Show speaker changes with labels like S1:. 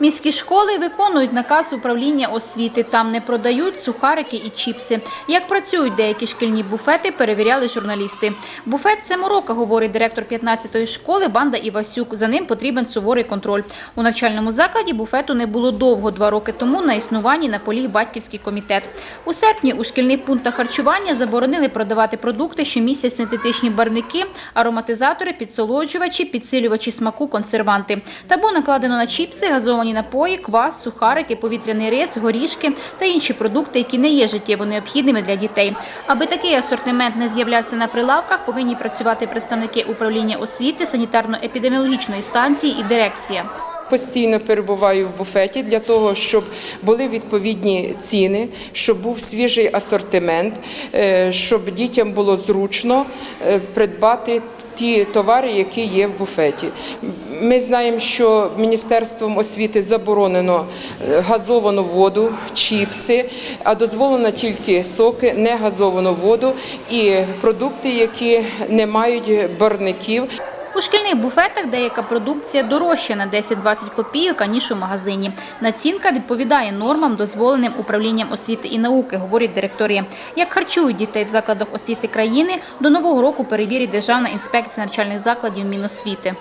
S1: Міські школи виконують наказ управління освіти. Там не продають сухарики і чіпси. Як працюють деякі шкільні буфети, перевіряли журналісти. Буфет Семорока, говорить директор 15-ї школи Банда Івасюк. За ним потрібен суворий контроль. У навчальному закладі буфету не було довго. Два роки тому на існуванні наполіг батьківський комітет. У серпні у шкільних пунктах харчування заборонили продавати продукти, що містять синтетичні барвники, ароматизатори, підсолоджувачі, підсилювачі смаку, консерванти. Табу накладено на чіпси, газовані напої, квас, сухарики, повітряний рис, горішки та інші продукти, які не є життєво необхідними для дітей. Аби такий асортимент не з'являвся на прилавках, повинні працювати представники управління освіти, санітарно-епідеміологічної станції і дирекція.
S2: Постійно перебуваю в буфеті для того, щоб були відповідні ціни, щоб був свіжий асортимент, е, щоб дітям було зручно е, придбати ті товари, які є в буфеті. Ми знаємо, що Міністерством освіти заборонено е, газовану воду, чіпси, а дозволено тільки соки, не газовану воду і продукти, які не мають барників.
S1: У шкільних буфетах деяка продукція дорожча на 10-20 копійок, аніж у магазині. Націнка відповідає нормам, дозволеним управлінням освіти і науки, говорить директорія. Як харчують дітей в закладах освіти країни, до нового року перевірить Державна інспекція навчальних закладів Міносвіти.